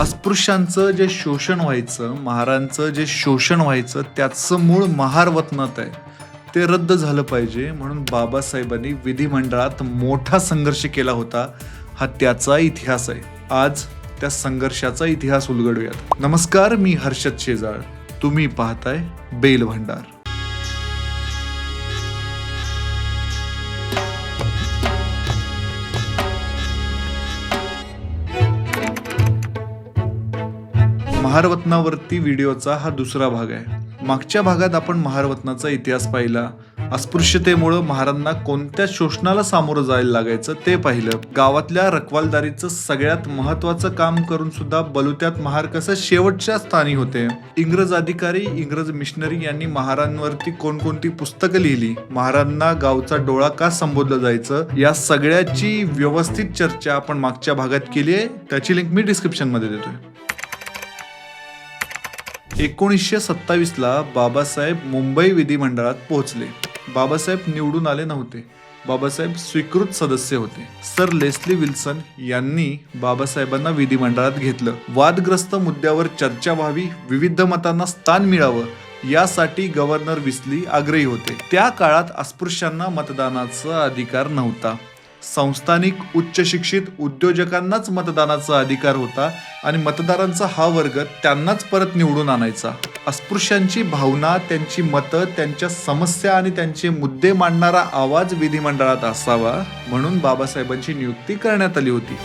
अस्पृश्यांचं जे शोषण व्हायचं महारांचं जे शोषण व्हायचं त्याचं मूळ महारवतनात आहे. ते रद्द झालं पाहिजे म्हणून बाबासाहेबांनी विधिमंडळात मोठा संघर्ष केला होता. हा त्याचा इतिहास आहे. आज त्या संघर्षाचा इतिहास उलगडूयात. नमस्कार मी हर्षद शेजाळ. तुम्ही पाहताय बेल भंडार महारत्नावरती व्हिडिओचा हा दुसरा भाग आहे. मागच्या भागात आपण महारत्नाचा इतिहास पाहिला. अस्पृश्यतेमुळं महारांना कोणत्या शोषणाला सामोरं जायला लागायचं ते पाहिलं. गावातल्या रखवालदारीचं सगळ्यात महत्वाचं काम करून सुद्धा बलुत्यात महार कसं शेवटच्या स्थानी होते. इंग्रज अधिकारी इंग्रज मिशनरी यांनी महारांवरती कोणकोणती पुस्तकं लिहिली? महारांना गावचा डोळा का संबोधलं जायचं? या सगळ्याची व्यवस्थित चर्चा आपण मागच्या भागात केली आहे. त्याची लिंक मी डिस्क्रिप्शनमध्ये देतोय. एकोणीसशे सत्तावीसला बाबासाहेब मुंबई विधिमंडळात पोहोचले. बाबासाहेब निवडून आले नव्हते. बाबासाहेब स्वीकृत सदस्य होते. सर लेस्ली विल्सन यांनी बाबासाहेबांना विधिमंडळात घेतलं. वादग्रस्त मुद्द्यावर चर्चा व्हावी विविध मतांना स्थान मिळावं यासाठी गव्हर्नर विस्ली आग्रही होते. त्या काळात अस्पृश्यांना मतदानाचा अधिकार नव्हता. संस्थानिक उच्च शिक्षित उद्योजकांनाच मतदानाचा अधिकार होता आणि मतदारांचा हा वर्ग त्यांनाच परत निवडून आणायचा. अस्पृश्यांची भावना त्यांची मतं त्यांच्या समस्या आणि त्यांचे मुद्दे मांडणारा आवाज विधिमंडळात असावा म्हणून बाबासाहेबांची नियुक्ती करण्यात आली होती.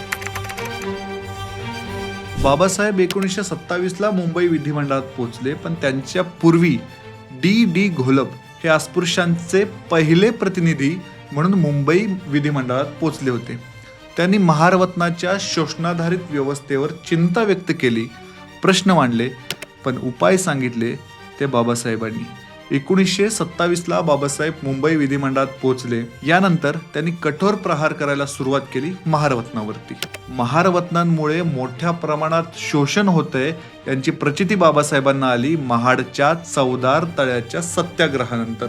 बाबासाहेब एकोणीसशे सत्तावीसला मुंबई विधिमंडळात पोहोचले पण त्यांच्या पूर्वी डी डी घोलप हे अस्पृश्यांचे पहिले प्रतिनिधी म्हणून मुंबई विधिमंडळात पोचले होते. त्यांनी महारवतनाच्या शोषणाधारित व्यवस्थेवर चिंता व्यक्त केली. प्रश्न मांडले पण उपाय सांगितले ते बाबासाहेबांनी. एकोणीसशे सत्तावीसला बाबासाहेब मुंबई विधिमंडळात पोहोचले यानंतर त्यांनी कठोर प्रहार करायला सुरुवात केली महारत्नावरती. महारत्नांमुळे मोठ्या प्रमाणात शोषण होतंय यांची प्रचिती बाबासाहेबांना आली महाडच्या चौदार तळ्याच्या सत्याग्रहानंतर.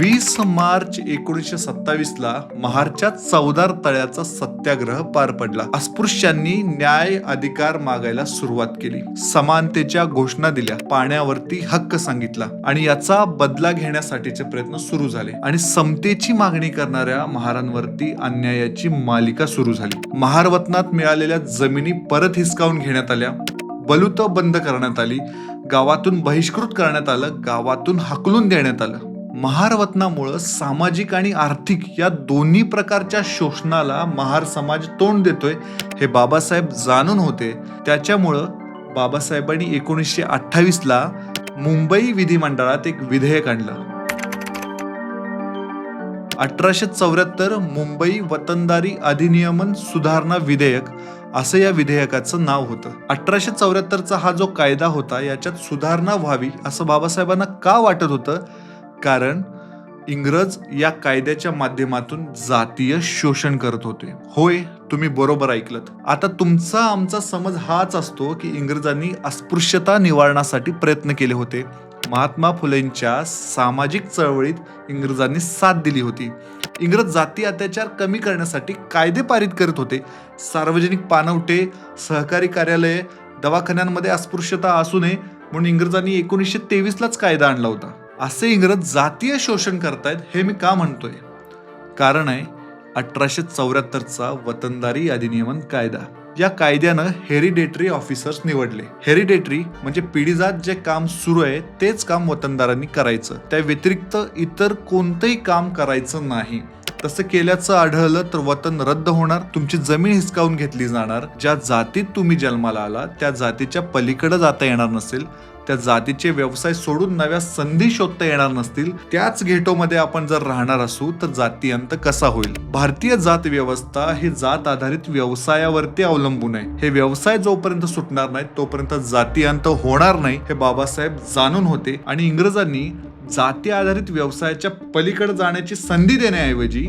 वीस मार्च एकोणीसशे सत्तावीस ला महारच्या चौदार तळ्याचा सत्याग्रह पार पडला. अस्पृश्यांनी न्याय अधिकार मागायला सुरुवात केली. समानतेच्या घोषणा दिल्या. पाण्यावरती हक्क सांगितला आणि याचा बदला घेण्यासाठीचे प्रयत्न सुरू झाले आणि समतेची मागणी करणाऱ्या महारांवरती अन्यायाची मालिका सुरू झाली. महारवतनात मिळालेल्या जमिनी परत हिसकावून घेण्यात आल्या. बलुत बंद करण्यात आली. गावातून बहिष्कृत करण्यात आलं. गावातून हकलून देण्यात आलं. महारवतनामुळं सामाजिक आणि आर्थिक या दोन्ही प्रकारच्या शोषणाला महार समाज तोंड देतोय हे बाबासाहेब जाणून होते. त्याच्यामुळं बाबासाहेबांनी एकोणीसशे अठ्ठावीस ला मुंबई विधिमंडळात एक विधेयक आणलं. अठराशे चौऱ्याहत्तर मुंबई वतनदारी अधिनियमन सुधारणा विधेयक असं या विधेयकाचं नाव होतं. अठराशे चौऱ्याहत्तरचा हा जो कायदा होता याच्यात सुधारणा व्हावी असं बाबासाहेबांना का वाटत होतं? कारण इंग्रज या कायद्याच्या माध्यमातून जातीय शोषण करत होते. होय तुम्ही बरोबर ऐकलत. आता तुमचा आमचा समज हाच असतो की इंग्रजांनी अस्पृश्यता निवारणासाठी प्रयत्न केले होते. महात्मा फुलेंच्या सामाजिक चळवळीत इंग्रजांनी साथ दिली होती. इंग्रज जाती अत्याचार कमी करण्यासाठी कायदे पारित करत होते. सार्वजनिक पानवटे सहकारी कार्यालये दवाखान्यांमध्ये अस्पृश्यता असू नये म्हणून इंग्रजांनी एकोणीसशे तेवीसलाच कायदा आणला होता. असे इंग्रज जातीय शोषण करतायत हे मी का म्हणतोय? कारण आहे अठराशे चौऱ्याहत्तरचा वतनदारी अधिनियमन कायदा. या कायद्यानं हेरिडेटरी ऑफिसर्स निवडले. हेरिडेटरी म्हणजे पिढीजात जे काम सुरू आहे तेच काम वतनदारांनी करायचं. त्या व्यतिरिक्त इतर कोणतंही काम करायचं नाही. तसं केल्याचं आढळलं तर वतन रद्द होणार तुमची जमीन हिसकावून घेतली जाणार. ज्या जातीत तुम्ही जन्माला आला त्या जातीच्या पलीकडे जाता येणार नसेल. त्या जातीचे व्यवसाय सोडून नव्या संधी शोधता येणार नसतील त्याच घेटोमध्ये आपण जर राहणार असू तर जाती अंत कसा होईल? भारतीय जात व्यवस्था ही जात आधारित व्यवसायावरती अवलंबून आहे. हे व्यवसाय जोपर्यंत सुटणार नाही तोपर्यंत जाती अंत होणार नाही हे बाबासाहेब जाणून होते आणि इंग्रजांनी जाती आधारित व्यवसायाच्या पलीकडे जाण्याची संधी देण्याऐवजी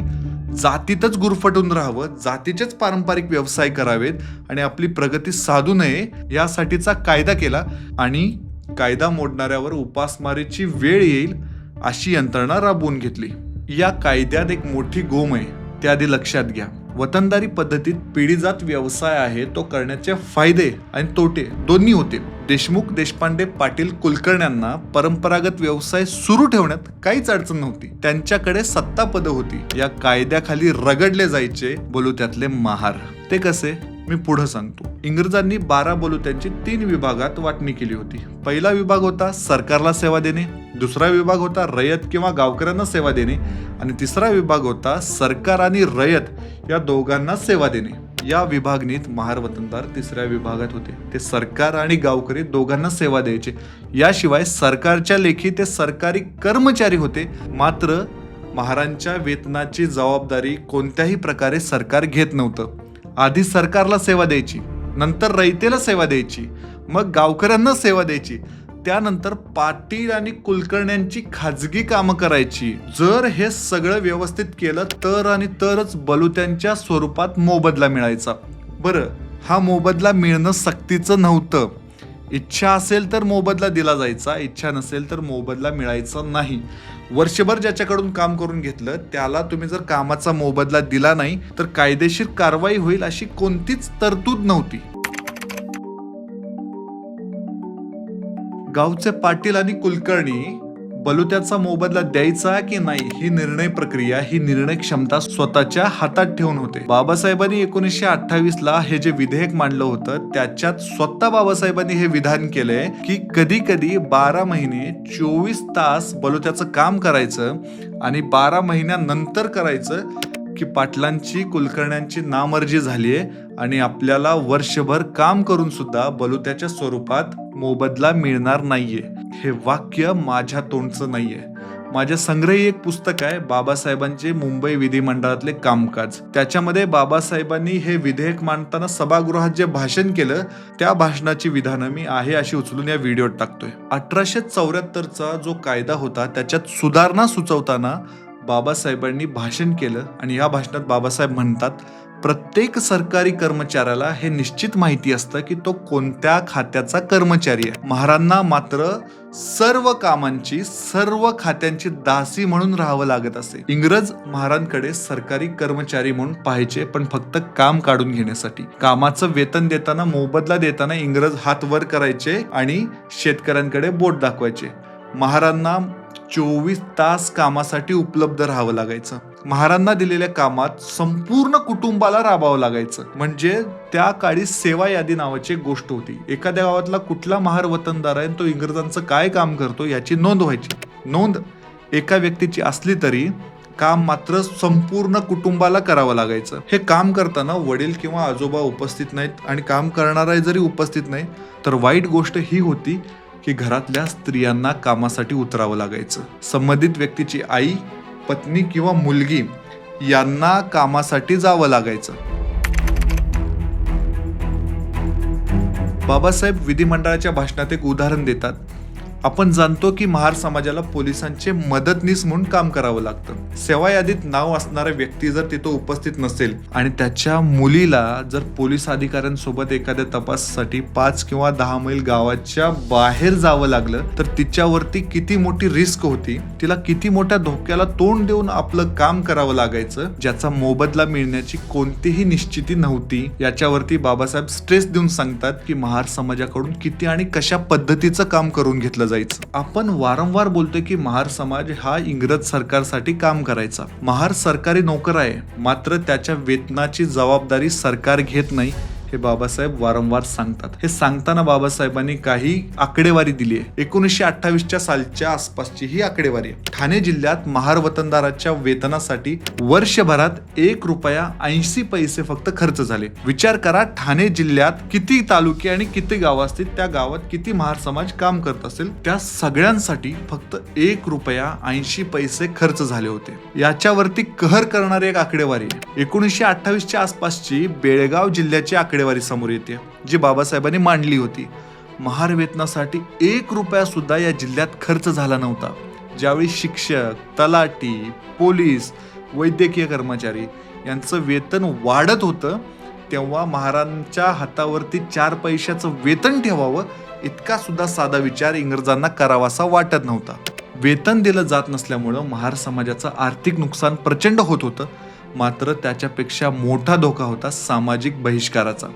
जातीतच गुरफटून राहावं जातीचेच पारंपरिक व्यवसाय करावेत आणि आपली प्रगती साधू नये यासाठीचा कायदा केला आणि कायदा मोडणाऱ्यावर उपासमारीची वेळ येईल अशी यंत्रणा राबवून घेतली. या कायद्यात एक मोठी गोम आहे ते आधी लक्षात घ्या. वतनदारी पद्धतीत पिढीजात व्यवसाय आहे तो करण्याचे फायदे आणि तोटे दोन्ही होते. देशमुख देशपांडे पाटील कुलकर्ण्यांना परंपरागत व्यवसाय सुरू ठेवण्यात काहीच अडचण नव्हती. त्यांच्याकडे सत्ता पद होती. या कायद्याखाली रगडले जायचे बोलू त्यातले महार. ते कसे? मी पुढं सांगतो. इंग्रजांनी बारा बलुत्यांची तीन विभागात वाटणी केली होती. पहिला विभाग होता सरकारला सेवा देणे दुसरा विभाग होता रयत किंवा गावकऱ्यांना सेवा देणे आणि तिसरा विभाग होता सरकार आणि रयत या दोघांना सेवा देणे. या विभागणीत महार वतनदार तिसऱ्या विभागात होते. ते सरकार आणि गावकरी दोघांना सेवा द्यायचे. याशिवाय सरकारच्या लेखी ते सरकारी कर्मचारी होते. मात्र महारांच्या वेतनाची जबाबदारी कोणत्याही प्रकारे सरकार घेत नव्हतं. आधी सरकारला सेवा द्यायची नंतर रयतेला सेवा द्यायची मग गावकऱ्यांना सेवा द्यायची. त्यानंतर पाटील आणि कुलकर्ण्यांची खाजगी कामं करायची. जर हे सगळं व्यवस्थित केलं तर आणि तरच बलुत्यांच्या स्वरूपात मोबदला मिळायचा. बरं हा मोबदला मिळणं सक्तीचं नव्हतं. इच्छा असेल तर मोबदला दिला जायचा इच्छा नसेल तर मोबदला मिळायचा नाही. वर्षभर ज्याच्याकडून काम करून घेतलं त्याला तुम्ही जर कामाचा मोबदला दिला नाही तर कायदेशीर कारवाई होईल अशी कोणतीच तरतूद नव्हती. गावचे पाटील आणि कुलकर्णी बलुत्याचा मोबदला द्यायचा की नाही ही निर्णय प्रक्रिया ही निर्णय क्षमता स्वतःच्या हातात ठेवून होते. बाबासाहेबांनी एकोणीसशे अठ्ठावीस ला हे जे विधेयक मांडलं होतं त्याच्यात स्वतः बाबासाहेबांनी हे विधान केलंय की कधी कधी बारा महिने चोवीस तास बलुत्याचं काम करायचं आणि बारा महिन्यानंतर करायचं की पाटलांची कुलकर्ण्यांची नामर्जी झालीये आणि आपल्याला वर्षभर काम करून सुद्धा बलुत्याच्या स्वरूपात मोबदला मिळणार नाहीये. हे वाक्य माझ्या तोंडचं नाहीये. माझ्या संग्रही एक पुस्तक आहे बाबासाहेबांचे मुंबई विधिमंडळातले कामकाज. त्याच्यामध्ये बाबासाहेबांनी हे विधेयक मांडताना सभागृहात जे भाषण केलं त्या भाषणाची विधानं मी आहे अशी उचलून या व्हिडिओत टाकतोय. अठराशे चौऱ्याहत्तरचा जो कायदा होता त्याच्यात सुधारणा सुचवताना बाबासाहेबांनी भाषण केलं आणि या भाषणात बाबासाहेब म्हणतात प्रत्येक सरकारी कर्मचाऱ्याला हे निश्चित माहिती असतं की तो कोणत्या खात्याचा कर्मचारी आहे. महारांना मात्र सर्व कामांची सर्व खात्यांची दासी म्हणून राहावं लागत असे. इंग्रज महारांकडे सरकारी कर्मचारी म्हणून पाहायचे पण फक्त काम काढून घेण्यासाठी. कामाचं वेतन देताना मोबदला देताना इंग्रज हात वर करायचे आणि शेतकऱ्यांकडे बोट दाखवायचे. महारांना चोवीस तास कामासाठी उपलब्ध राहावं लागायचं. महारांना दिलेल्या कामात संपूर्ण कुटुंबाला राबावं लागायचं. म्हणजे त्या काळी सेवा यादी नावाची एक गोष्ट होती. एखाद्या गावातला कुठला महार वतनदार आहे तो इंग्रजांचं काय काम करतो याची नोंद व्हायची. नोंद एका व्यक्तीची असली तरी काम मात्र संपूर्ण कुटुंबाला करावं लागायचं. हे काम करताना वडील किंवा आजोबा उपस्थित नाहीत आणि काम करणारा जरी उपस्थित नाही तर वाईट गोष्ट ही होती की घरातल्या स्त्रियांना कामासाठी उतरावं लागायचं. संबंधित व्यक्तीची आई पत्नी किंवा मुलगी यांना कामासाठी जावं लागायचं. बाबासाहेब विधिमंडळाच्या भाषणात एक उदाहरण देतात. आपण जाणतो की महार समाजाला पोलिसांचे मदतनीस म्हणून काम करावं लागतं. सेवा यादीत नाव असणारा व्यक्ती जर तिथं उपस्थित नसेल आणि त्याच्या मुलीला जर पोलीस अधिकाऱ्यांसोबत एखाद्या तपासासाठी पाच किंवा दहा मैल गावाच्या बाहेर जावं लागलं तर तिच्यावरती किती मोठी रिस्क होती तिला किती मोठ्या धोक्याला तोंड देऊन आपलं काम करावं लागायचं ज्याचा मोबदला मिळण्याची कोणतीही निश्चिती नव्हती याच्यावरती बाबासाहेब स्ट्रेस देऊन सांगतात की महार समाजाकडून किती आणि कशा पद्धतीचं काम करून घेतलं जायचं. आपण वारंवार बोलतोय की महार समाज हा इंग्रज सरकारसाठी काम करायचा. महार सरकारी नोकर आहे. मात्र त्याच्या वेतनाची जबाबदारी सरकार घेत नाही. हे बाबासाहेब वारंवार सांगतात. हे सांगताना बाबासाहेबांनी काही आकडेवारी दिली आहे. एकोणीसशे अठ्ठावीसच्या सालच्या आसपासची ही आकडेवारी आहे. ठाणे जिल्ह्यात महार वतनदाराच्या वेतनासाठी वर्षभरात एक रुपया ऐंशी पैसे फक्त खर्च झाले. विचार करा ठाणे जिल्ह्यात किती तालुके आणि किती गावं असतील त्या गावात किती महार समाज काम करत असेल त्या सगळ्यांसाठी फक्त एक रुपया ऐंशी पैसे खर्च झाले होते. याच्यावरती कहर करणारी एक आकडेवारी एकोणीसशे अठ्ठावीसच्या आसपासची बेळगाव जिल्ह्याची आकडेवारी समोर येते जी बाबासाहेबांनी मांडली होती. महार वेतनासाठी एक रुपया सुद्धा या जिल्ह्यात खर्च झाला नव्हता. ज्यावेळी शिक्षक तलाटी पोलीस वैद्यकीय कर्मचारी यांचं वेतन वाढत होतं तेव्हा महारांच्या हातावरती चार पैशाचं वेतन ठेवावं इतका सुद्धा साधा विचार इंग्रजांना करावासा वाटत नव्हता. वेतन दिलं जात नसल्यामुळं महार समाजाचं आर्थिक नुकसान प्रचंड होत होतं. मात्र त्याच्यापेक्षा मोठा धोका होता सामाजिक बहिष्काराचा.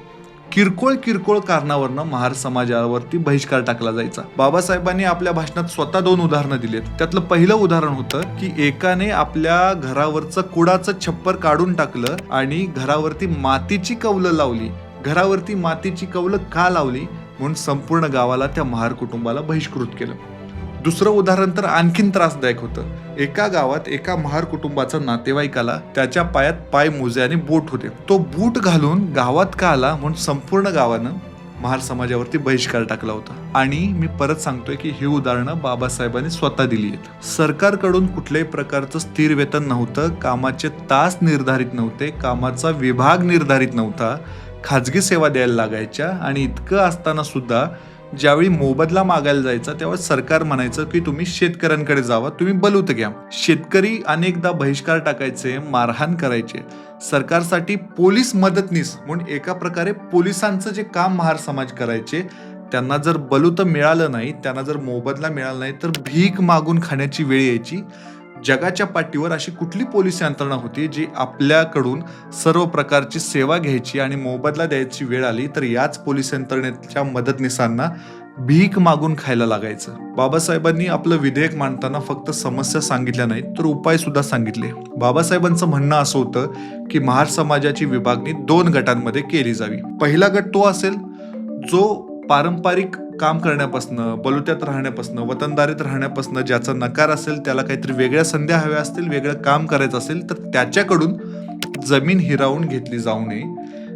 किरकोळ किरकोळ कारणावरनं महार समाजावरती बहिष्कार टाकला जायचा. बाबासाहेबांनी आपल्या भाषणात स्वतः दोन उदाहरणं दिलेत. त्यातलं पहिलं उदाहरण होतं की एकाने आपल्या घरावरचं कुडाचं छप्पर काढून टाकलं आणि घरावरती मातीची कौलं लावली. घरावरती मातीची कवलं का लावली? म्हणून संपूर्ण गावाला त्या महार कुटुंबाला बहिष्कृत केलं. दुसरं उदाहरण तर आणखीन त्रासदायक होतं. एका गावात एका महार कुटुंबाचा नातेवाईकाला त्याच्या पायात पाय मोजे आणि बोट होते. तो बूट घालून गावात का आला म्हणून संपूर्ण गावानं महार समाजावरती बहिष्कार टाकला होता. आणि मी परत सांगतोय की ही उदाहरणं बाबासाहेबांनी स्वतः दिली आहेत. सरकारकडून कुठल्याही प्रकारचं स्थिर वेतन नव्हतं कामाचे तास निर्धारित नव्हते कामाचा विभाग निर्धारित नव्हता खाजगी सेवा द्यायला लागायच्या आणि इतकं असताना सुद्धा ज्यावेळी मोबदला मागायला जायचा तेव्हा सरकार म्हणायचं की तुम्ही शेतकऱ्यांकडे जावा तुम्ही बलूत घ्या. शेतकरी अनेकदा बहिष्कार टाकायचे मारहाण करायचे. सरकारसाठी पोलीस मदतनीस म्हणून एका प्रकारे पोलिसांचं जे काम महार समाज करायचे त्यांना जर बलूत मिळालं नाही त्यांना जर मोबदला मिळाला नाही तर भीक मागून खाण्याची वेळ यायची. जगाच्या पाठीवर अशी कुठली पोलीस यंत्रणा होती जी आपल्याकडून सर्व प्रकारची सेवा घ्यायची आणि मोबदला द्यायची वेळ आली? तर याच पोलीस यंत्रणेच्या मदतनीसांना भीक मागून खायला लागायचं. बाबासाहेबांनी आपलं विधेयक मांडताना फक्त समस्या सांगितल्या नाहीत तर उपाय सुद्धा सांगितले. बाबासाहेबांचं म्हणणं असं होतं की महार समाजाची विभागणी दोन गटांमध्ये केली जावी. पहिला गट तो असेल जो पारंपरिक काम करण्यापासनं बलुत्यात राहण्यापासनं वतनदारीत राहण्यापासनं ज्याचा नकार असेल त्याला काहीतरी वेगळ्या संध्या हव्या असतील वेगळं काम करायचं असेल तर त्याच्याकडून जमीन हिरावून घेतली जाऊ नये.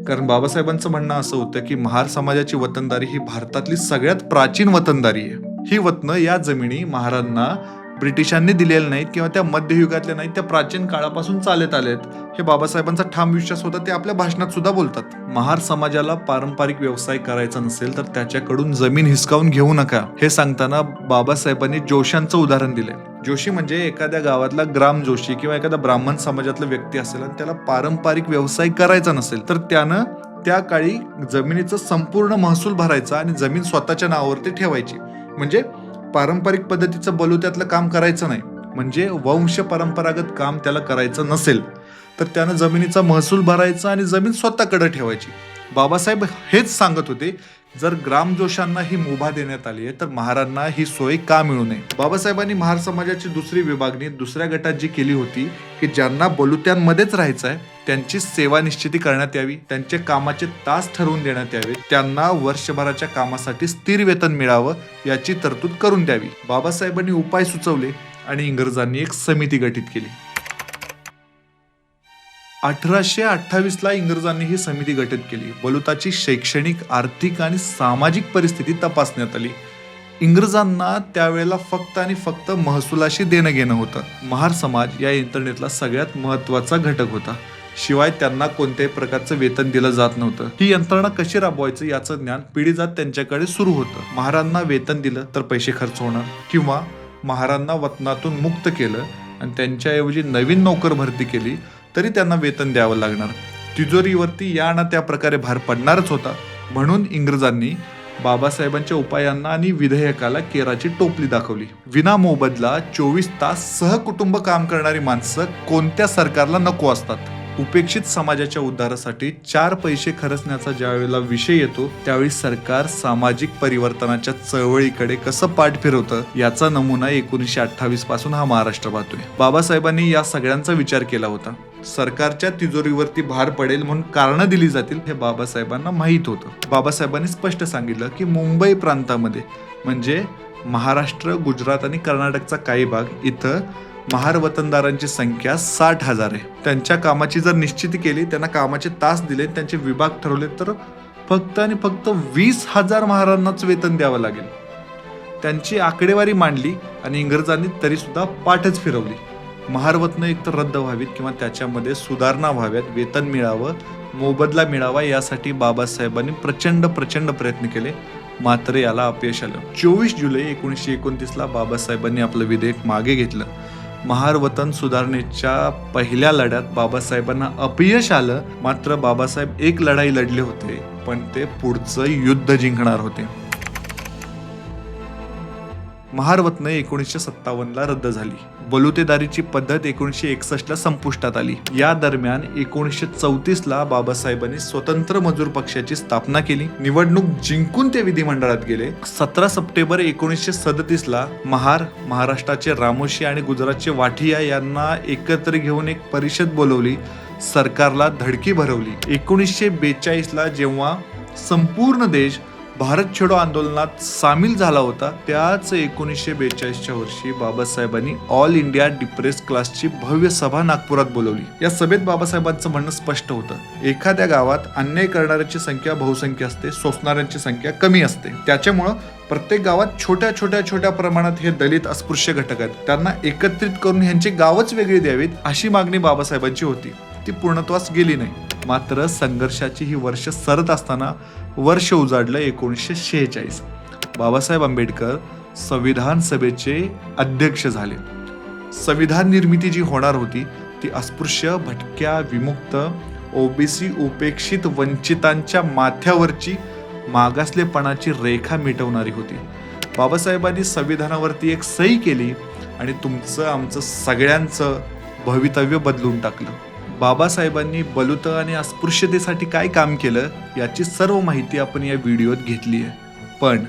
कारण बाबासाहेबांचं म्हणणं असं होतं की महार समाजाची वतनदारी ही भारतातली सगळ्यात प्राचीन वतनदारी आहे. ही वतनं या जमिनी महारांना ब्रिटिशांनी दिलेल्या नाहीत किंवा त्या मध्ययुगातल्या नाहीत त्या प्राचीन काळापासून चालत आलेत. हे बाबासाहेबांचा ठाम विश्वास होता ते आपल्या भाषणात सुद्धा बोलतात. महार समाजाला पारंपरिक व्यवसाय करायचा नसेल तर त्याच्याकडून जमीन हिसकावून घेऊ नका. हे सांगताना बाबासाहेबांनी जोशांचं उदाहरण दिलंय जोशी म्हणजे एखाद्या गावातला ग्राम जोशी किंवा एखादा ब्राह्मण समाजातला व्यक्ती असेल आणि त्याला पारंपरिक व्यवसाय करायचा नसेल तर त्यानं त्या काळी जमिनीचं संपूर्ण महसूल भरायचा आणि जमीन स्वतःच्या नावावरती ठेवायची. म्हणजे पारंपरिक पद्धतीचं बलुत्यातलं काम करायचं नाही. म्हणजे वंश परंपरागत काम त्याला करायचं नसेल तर त्यानं जमिनीचा महसूल भरायचा आणि जमीन स्वतःकडे ठेवायची. बाबासाहेब हेच सांगत होते जर ग्रामजोशांना ही मुभा देण्यात आली आहे तर महारांना ही सोय का मिळू नये? बाबासाहेबांनी महार समाजाची दुसरी विभागणी दुसऱ्या गटात जी केली होती की ज्यांना बलुत्यांमध्येच राहायचं आहे त्यांची सेवा निश्चिती करण्यात यावी त्यांचे कामाचे तास ठरवून देण्यात यावे त्यांना वर्षभराच्या कामासाठी स्थिर वेतन मिळावं याची तरतूद करून द्यावी. बाबासाहेबांनी उपाय सुचवले आणि इंग्रजांनी एक समिती गठीत केली. अठराशे अठ्ठावीसला इंग्रजांनी ही समिती गठीत केली. बलुताची शैक्षणिक आर्थिक आणि सामाजिक परिस्थिती तपासण्यात आली. इंग्रजांना त्यावेळेला फक्त आणि फक्त महसुलाशी देणं घेणं होतं. महार समाज या यंत्रणेतला सगळ्यात महत्त्वाचा घटक होता. शिवाय त्यांना कोणत्याही प्रकारचं वेतन दिलं जात नव्हतं. ही यंत्रणा कशी राबवायचं याचं ज्ञान पिढीजात त्यांच्याकडे सुरू होतं. महारांना वेतन दिलं तर पैसे खर्च होणार किंवा महारांना वतनातून मुक्त केलं आणि त्यांच्याऐवजी नवीन नोकर भरती केली तरी त्यांना वेतन द्यावं लागणार. तिजोरीवरती या ना त्या प्रकारे भार पडणारच होता. म्हणून इंग्रजांनी बाबासाहेबांच्या उपायांना आणि विधेयकाला केराची टोपली दाखवली. विना मोबदला चोवीस तास सहकुटुंब काम करणारी माणसं कोणत्या सरकारला नको असतात? उपेक्षित समाजाच्या उद्धारासाठी चार पैसे खर्चण्याचा ज्यावेळेला विषय येतो त्यावेळी सरकार सामाजिक परिवर्तनाच्या चळवळीकडे कसं पाठ फिरवतं याचा नमुना एकोणीसशे अठ्ठावीसपासून हा महाराष्ट्र पाहतोय. बाबासाहेबांनी या सगळ्यांचा विचार केला होता. सरकारच्या तिजोरीवरती भार पडेल म्हणून कारणं दिली जातील हे बाबासाहेबांना माहीत होतं. बाबासाहेबांनी स्पष्ट सांगितलं की मुंबई प्रांतामध्ये म्हणजे महाराष्ट्र गुजरात आणि कर्नाटकचा काही भाग इथं महार वतनदारांची संख्या साठ हजार आहे. त्यांच्या कामाची जर निश्चिती केली त्यांना कामाचे तास दिले त्यांचे विभाग ठरवले तर फक्त आणि फक्त वीस हजार महारांनाच वेतन द्यावं लागेल. त्यांची आकडेवारी मांडली आणि इंग्रजांनी तरीसुद्धा पाठच फिरवली. महारवतनं एकतर रद्द व्हावीत किंवा त्याच्यामध्ये सुधारणा व्हाव्यात वेतन मिळावं मोबदला मिळावा यासाठी बाबासाहेबांनी प्रचंड प्रचंड प्रयत्न केले. मात्र याला अपयश आलं. चोवीस जुलै एकोणीसशे एकोणतीसला बाबासाहेबांनी आपलं विधेयक मागे घेतलं. महार वतन सुधारणेच्या पहिल्या लढ्यात बाबासाहेबांना अपयश आलं. मात्र बाबासाहेब एक लढाई लढले होते पण ते पुढचं युद्ध जिंकणार होते. महारत्न एकोणीसशे सत्तावन्नला रद्द झाली. बलुतेदारीची पद्धत एकोणीसशे एकसष्टला संपुष्टात आली. या दरम्यान एकोणीसशे चौतीसला बाबासाहेबांनी स्वतंत्र मजूर पक्षाची स्थापना केली. निवडणूक जिंकून ते विधिमंडळात गेले. सतरा सप्टेंबर एकोणीसशे सदतीसला महार महाराष्ट्राचे रामोशी आणि गुजरातचे वाठिया यांना एकत्र घेऊन एक परिषद बोलवली. सरकारला धडकी भरवली. एकोणीसशे बेचाळीसला जेव्हा संपूर्ण देश भारत छेडो आंदोलनात सामील झाला होता त्याच एकोणीसशे बेचाळीसच्या वर्षी बाबासाहेबांनी ऑल इंडिया डिप्रेस क्लासची भव्य सभा नागपुरात बोलवली. या सभेत बाबासाहेबांचं म्हणणं स्पष्ट होतं. एखाद्या गावात अन्याय करणाऱ्यांची संख्या बहुसंख्य असते सोसणाऱ्यांची संख्या कमी असते. त्याच्यामुळं प्रत्येक गावात छोट्या छोट्या छोट्या प्रमाणात हे दलित अस्पृश्य घटक आहेत. त्यांना एकत्रित करून ह्यांची गावच वेगळी द्यावीत अशी मागणी बाबासाहेबांची होती. ती पूर्णत्वास गेली नाही. मात्र संघर्षाची ही वर्ष सरत असताना वर्ष उजाडलं एकोणीसशे शेहेचाळीस. बाबासाहेब आंबेडकर संविधान सभेचे अध्यक्ष झाले. संविधान निर्मिती जी होणार होती ती अस्पृश्य भटक्या विमुक्त ओबीसी उपेक्षित वंचितांच्या माथ्यावरची मागासलेपणाची रेखा मिटवणारी होती. बाबासाहेबांनी संविधानावरती एक सही केली आणि तुमचं आमचं सगळ्यांचं भवितव्य बदलून टाकलं. बाबासाहेबांनी बलुत आणि अस्पृश्यतेसाठी काय काम केलं याची सर्व माहिती आपण या व्हिडिओत घेतली आहे. पण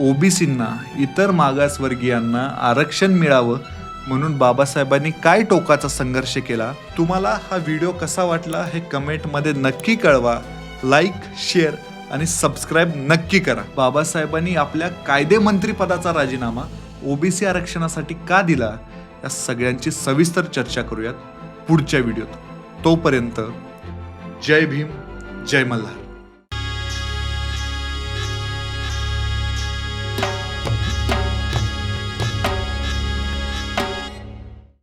ओबीसींना इतर मागासवर्गीयांना आरक्षण मिळावं म्हणून बाबासाहेबांनी काय टोकाचा संघर्ष केला तुम्हाला हा व्हिडिओ कसा वाटला हे कमेंटमध्ये नक्की कळवा. लाईक शेअर आणि सबस्क्राईब नक्की करा. बाबासाहेबांनी आपल्या कायदेमंत्री पदाचा राजीनामा ओबीसी आरक्षणासाठी का दिला या सगळ्यांची सविस्तर चर्चा करूयात पुढच्या व्हिडिओत. तोपर्यंत जय भीम जय मल्हार.